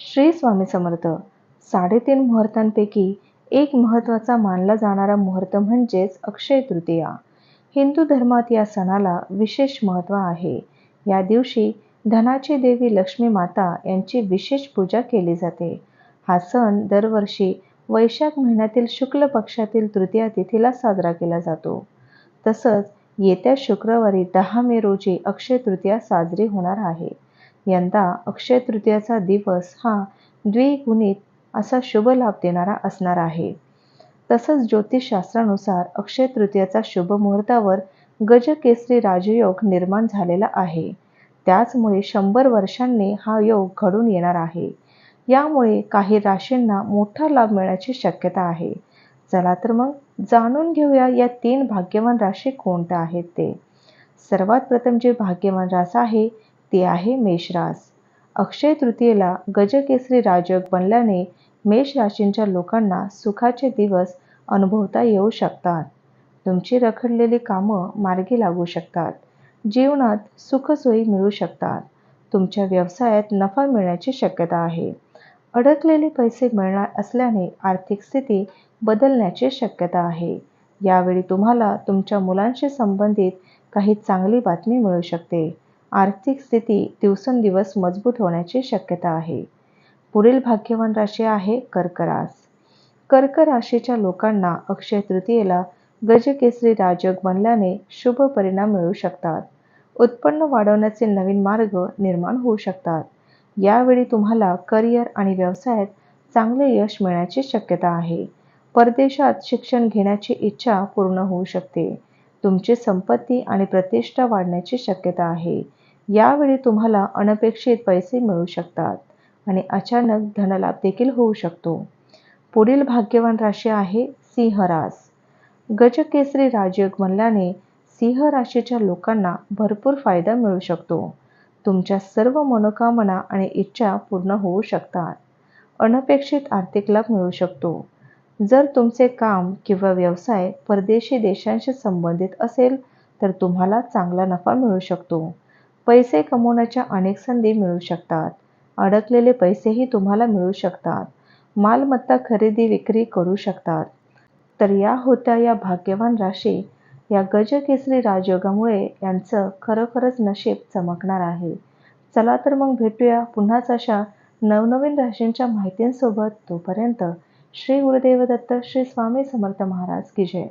श्री स्वामी समर्थ. साडेतीन मुहूर्तांपैकी एक महत्त्वाचा मानला जाणारा मुहूर्त म्हणजेच अक्षय तृतीया. हिंदू धर्मात या सणाला विशेष महत्त्व आहे. या दिवशी धनाची देवी लक्ष्मी माता यांची विशेष पूजा केली जाते. हा सण दरवर्षी वैशाख महिन्यातील शुक्ल पक्षातील तृतीया तिथीला साजरा केला जातो. तसंच येत्या शुक्रवारी दहा मे रोजी अक्षय तृतीया साजरी होणार आहे. यंदा अक्षय तृतीयाचा दिवस हा द्विगुणित असा शुभ लाभ देणारा असणार आहे. तसंच ज्योतिषशास्त्रानुसार अक्षय तृतीयाचा शुभ मुहूर्तावर गजकेसरी राजयोग निर्माण झालेला आहे. त्याचमुळे शंभर वर्षांनी हा योग घडून येणार आहे. यामुळे काही राशींना मोठा लाभ मिळण्याची शक्यता आहे. चला तर मग जाणून घेऊया या तीन भाग्यवान राशी कोणत्या आहेत ते. सर्वात प्रथम जे भाग्यवान रास आहे ती आहे मेषरास. अक्षय तृतीयेला गजकेसरी राजयोग बनल्याने मेष राशींच्या लोकांना सुखाचे दिवस अनुभवता येऊ शकतात. तुमची रखडलेली कामं मार्गी लागू शकतात. जीवनात सुखसोयी मिळू शकतात. तुमच्या व्यवसायात नफा मिळण्याची शक्यता आहे. अडकलेले पैसे मिळणार असल्याने आर्थिक स्थिती बदलण्याची शक्यता आहे. यावेळी तुम्हाला तुमच्या मुलांशी संबंधित काही चांगली बातमी मिळू शकते. आर्थिक स्थिती दिवसेंदिवस मजबूत होण्याची शक्यता आहे. पुढील भाग्यवान राशी आहे कर्क रास कर्क राशीच्या लोकांना अक्षय तृतीयेला गजकेसरी राजयोग बनल्याने शुभ परिणाम मिळू शकतात. उत्पन्न वाढवण्याचे नवीन मार्ग निर्माण होऊ शकतात. यावेळी तुम्हाला करिअर आणि व्यवसायात चांगले यश मिळण्याची शक्यता आहे. परदेशात शिक्षण घेण्याची इच्छा पूर्ण होऊ शकते. तुमची संपत्ती आणि प्रतिष्ठा वाढण्याची शक्यता आहे. यावेळी तुम्हाला अनपेक्षित पैसे मिळू शकतात आणि अचानक धनलाभ देखील होऊ शकतो. पुढील भाग्यवान राशी आहे सिंहरास गजकेसरी राजयोग म्हणल्याने सिंह राशीच्या लोकांना भरपूर फायदा मिळू शकतो. तुमच्या सर्व मनोकामना आणि इच्छा पूर्ण होऊ शकतात. अनपेक्षित आर्थिक लाभ मिळू शकतो. जर तुमचे काम किंवा व्यवसाय परदेशी देशांशी संबंधित असेल तर तुम्हाला चांगला नफा मिळू शकतो. पैसे कमवण्याच्या अनेक संधी मिळू शकतात. अडकलेले पैसेही तुम्हाला मिळू शकतात. मालमत्ता खरेदी विक्री करू शकतात. तर या होत्या या भाग्यवान राशी. या गजकेसरी राजयोगामुळे यांचं खरोखरच नशीब चमकणार आहे. चला तर मग भेटूया पुन्हाच अशा नवनवीन राशींच्या माहितींसोबत. तोपर्यंत श्री गुरुदेव दत्त श्री स्वामी समर्थ महाराज की जय.